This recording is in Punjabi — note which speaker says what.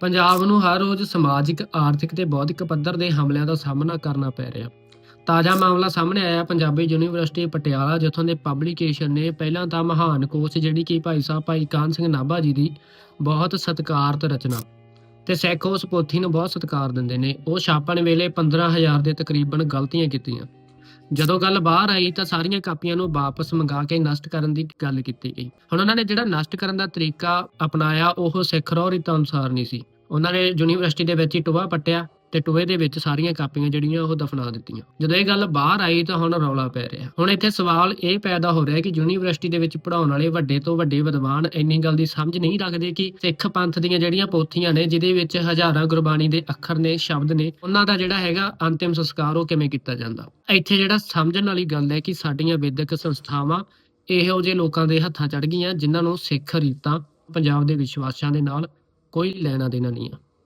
Speaker 1: ਪੰਜਾਬ ਨੂੰ ਹਰ ਰੋਜ਼ ਸਮਾਜਿਕ, ਆਰਥਿਕ ਤੇ ਬੌਧਿਕ ਪੱਧਰ ਦੇ ਹਮਲਿਆਂ ਦਾ ਸਾਹਮਣਾ ਕਰਨਾ ਪੈ ਰਿਹਾ। ਤਾਜ਼ਾ ਮਾਮਲਾ ਸਾਹਮਣੇ ਆਇਆ ਪੰਜਾਬੀ ਯੂਨੀਵਰਸਿਟੀ ਪਟਿਆਲਾ, ਜਿੱਥੋਂ ਦੇ ਪਬਲੀਕੇਸ਼ਨ ਨੇ ਪਹਿਲਾਂ ਤਾਂ ਮਹਾਨ ਕੋਚ ਜਿਹੜੀ ਕਿ ਭਾਈ ਸਾਹਿਬ ਭਾਈ ਕਾਨ ਸਿੰਘ ਨਾਭਾ ਜੀ ਦੀ ਬਹੁਤ ਸਤਿਕਾਰਤ ਰਚਨਾ ਤੇ ਸਿੱਖ ਉਸ ਪੋਥੀ ਨੂੰ ਬਹੁਤ ਸਤਿਕਾਰ ਦਿੰਦੇ ਨੇ। ਉਹ ਛਾਪਣ ਵੇਲੇ 15000 ਦੇ ਤਕਰੀਬਨ ਗਲਤੀਆਂ ਕੀਤੀਆਂ। ਜਦੋਂ ਗੱਲ ਬਾਹਰ ਆਈ ਤਾਂ ਸਾਰੀਆਂ ਕਾਪੀਆਂ ਨੂੰ ਵਾਪਸ ਮੰਗਾ ਕੇ ਨਸ਼ਟ ਕਰਨ ਦੀ ਗੱਲ ਕੀਤੀ ਗਈ। ਹੁਣ ਉਹਨਾਂ ਨੇ ਜਿਹੜਾ ਨਸ਼ਟ ਕਰਨ ਦਾ ਤਰੀਕਾ ਅਪਣਾਇਆ, ਉਹ ਸਿੱਖ ਰੋਹ ਰੀਤਾਂ ਅਨੁਸਾਰ ਨਹੀਂ ਸੀ। ਉਹਨਾਂ ਨੇ ਯੂਨੀਵਰਸਿਟੀ ਦੇ ਵਿੱਚ ਹੀ ਟੋਆ ਪੱਟਿਆ। ਤੇ ਟੋਏ ਦੇ ਵਿੱਚ ਸਾਰੀਆਂ ਕਾਪੀਆਂ ਜਿਹੜੀਆਂ ਉਹ ਦਫਨਾ ਦਿੱਤੀਆਂ। ਜਦੋਂ ਇਹ ਗੱਲ ਬਾਹਰ ਆਈ ਤਾਂ ਹੁਣ ਰੌਲਾ ਪੈ ਰਿਹਾ। ਹੁਣ ਇੱਥੇ ਸਵਾਲ ਇਹ ਪੈਦਾ ਹੋ ਰਿਹਾ ਕਿ ਯੂਨੀਵਰਸਿਟੀ ਦੇ ਵਿੱਚ ਪੜਾਉਣ ਵਾਲੇ ਵੱਡੇ ਤੋਂ ਵੱਡੇ ਵਿਦਵਾਨ ਇੰਨੀ ਗੱਲ ਦੀ ਸਮਝ ਨਹੀਂ ਰੱਖਦੇ ਕਿ ਸਿੱਖ ਪੰਥ ਦੀਆਂ ਜਿਹੜੀਆਂ ਪੋਥੀਆਂ ਨੇ, ਜਿਹਦੇ ਵਿੱਚ ਹਜ਼ਾਰਾਂ ਗੁਰਬਾਣੀ ਦੇ ਅੱਖਰ ਨੇ, ਸ਼ਬਦ ਨੇ, ਉਹਨਾਂ ਦਾ ਜਿਹੜਾ ਹੈਗਾ ਅੰਤਿਮ ਸੰਸਕਾਰ ਉਹ ਕਿਵੇਂ ਕੀਤਾ ਜਾਂਦਾ? ਇੱਥੇ ਜਿਹੜਾ ਸਮਝਣ ਵਾਲੀ ਗੱਲ ਹੈ ਕਿ ਸਾਡੀਆਂ ਵਿਦਿਅਕ ਸੰਸਥਾਵਾਂ ਇਹੋ ਜਿਹੇ ਲੋਕਾਂ ਦੇ ਹੱਥਾਂ ਚੜ ਗਈਆਂ, ਜਿਨ੍ਹਾਂ ਨੂੰ ਸਿੱਖ ਰੀਤਾਂ ਪੰਜਾਬ ਦੇ ਵਿਸ਼ਵਾਸਾਂ ਦੇ ਨਾਲ ਕੋਈ ਲੈਣਾ ਦੇਣਾ ਨਹੀਂ ਆ।